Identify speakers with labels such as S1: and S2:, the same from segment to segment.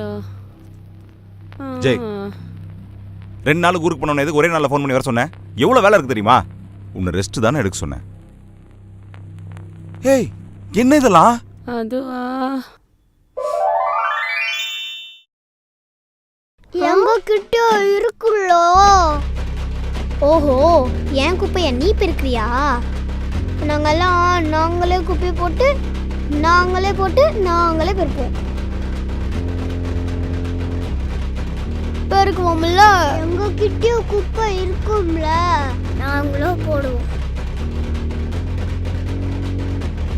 S1: ஐயோ.
S2: ஜெய். ரெண்டு நாள் ஊருக்கு போனவன எதுக்கு ஒரே நாளில் ஃபோன் பண்ணி வர சொன்னேன் எவ்வளோ வேலை இருக்கு தெரியுமா? உன்னை ரெஸ்ட் தானே எடுக்க சொன்னேன் ஏய் என்ன இதெல்லாம்?
S1: அதுவா?
S3: கிட்ட இருக்குல்லோ ஓஹோ என் குப்பைய நீ பெருக்கிறியா? நாங்கெல்லாம் நாங்களே குப்பை போட்டு நாங்களே போட்டு நாங்களே பெருப்போம். பெருக்குவோம்ல எங்க கிட்ட குப்பை இருக்கும்ல. நாங்களும் போடுவோம்.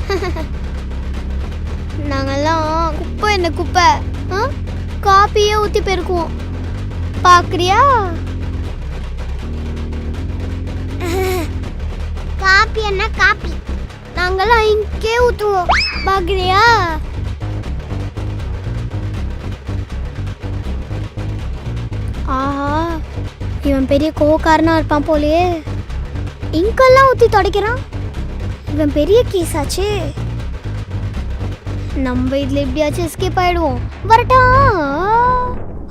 S3: நாங்கெல்லாம் குப்பை என்ன குப்பை? ஆ? காப்பியே ஊத்தி பெருக்குவோம். பாக்குறியா? காப்பி என்ன காப்பி? நாங்கெல்லாம் இங்கே ஊத்துவோம். பாக்குறியா? இவன் பெரிய கோவக்காரனாக இருப்பான் போலயே. இங்கெல்லாம் ஊற்றி துடைக்கிறான். இவன் பெரிய கேஸாச்சே. நம்ம இதில் எப்படியாச்சும் எஸ்கேப் ஆயிடுவோம். வரட்டா.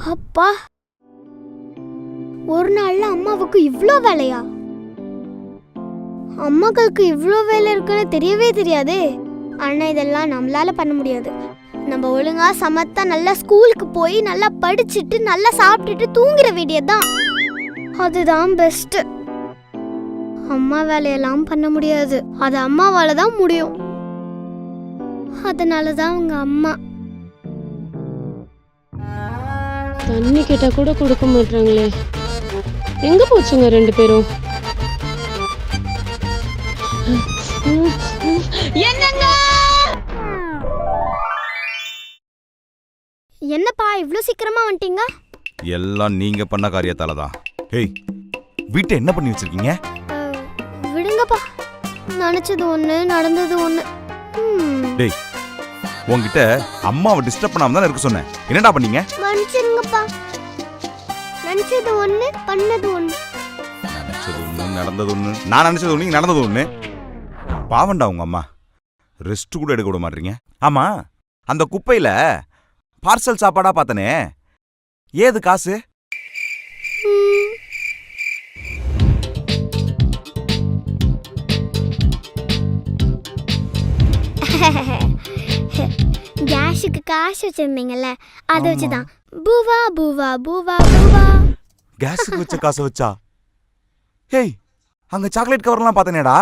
S3: அப்பா. ஒரு நாள்ல அம்மாவுக்கு இவ்வளோ வேலையா? அம்மாக்களுக்கு இவ்வளோ வேலை இருக்குன்னு தெரியவே தெரியாதே. ஆனால் இதெல்லாம் நம்மளால பண்ண முடியாது. நம்ம ஒழுங்கா சமத்தா நல்லா ஸ்கூலுக்கு போய் நல்லா படிச்சுட்டு நல்லா சாப்பிட்டுட்டு தூங்கிட வேண்டியதுதான். அதுதான் பெஸ்ட் அம்மா வேலையெல்லாம் பண்ண முடியாது. அது அம்மாவால தான் முடியும். அதனால தான் உங்க அம்மா.
S1: தண்ணி கேட்டா கூட கொடுக்க மாட்டாங்களே. எங்க போச்சுங்க ரெண்டு பேரும்? என்னங்க?
S3: என்னப்பா இவ்ளோ சீக்கிரமா வந்துட்டீங்க?
S2: எல்லாம் நீங்க பண்ண காரியத்தால தான் ஏய் வீட்டை என்ன பண்ணி வச்சிருக்கீங்க?
S3: விடுங்கப்பா. நினைச்சது ஒண்ணு நடந்தது ஒண்ணு.
S2: டேய் உன்கிட்ட அம்மாவை டிஸ்டர்ப் பண்ணாம தானே இருக்க சொன்னேன். என்னடா பண்ணீங்க?
S3: மன்னிச்சிருங்கப்பா. நினைச்சது ஒண்ணு பண்ணது ஒண்ணு.
S2: நினைச்சது ஒண்ணு நடந்தது ஒண்ணு. நான் நினைச்சது ஒண்ணு நடந்தது ஒண்ணு. பாவண்டா உங்க அம்மா. ரெஸ்ட் கூட எடுக்க விட மாட்டீங்க. ஆமா அந்த குப்பையில பார்சல் சாப்பாடா பார்த்தனே. ஏது காசு?
S3: கேஷுக்கு காசு வச்சிருந்தீங்கல்ல அதை
S2: ஆமா.
S3: வச்சுதான். பூவா பூவா பூவா பூவா.
S2: கேஸுக்கு வச்ச காசை வச்சா? ஏய் அங்க சாக்லேட் கவர்லாம் பார்த்தனேடா.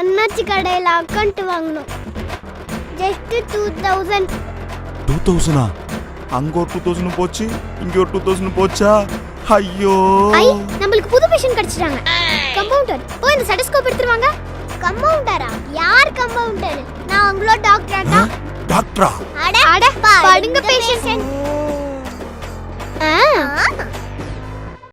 S3: அண்ணாச்சி கடையில் அக்கௌண்ட் வாங்கணும். ஜஸ்ட் டூ தௌசண்ட்
S2: டூ தௌசண்டா அங்க ஒரு டூ தௌசண்ட் போச்சு இங்க ஒரு டூ தௌசண்ட் போச்சா? ஐயோ.
S3: ஐ நம்மளுக்கு புது பேஷன் கிடைச்சிட்டாங்க. கம்பவுண்டர் போய் இந்த ஸ்டெத்தஸ்கோப் எடுத்துருவாங்க கம்பவுண்டரா யார் கம்பவுண்டர் நான் உங்களோட டாக்டர் தான்
S2: டாக்டரா
S3: அட அட படுங்க பேஷண்ட் ஆ.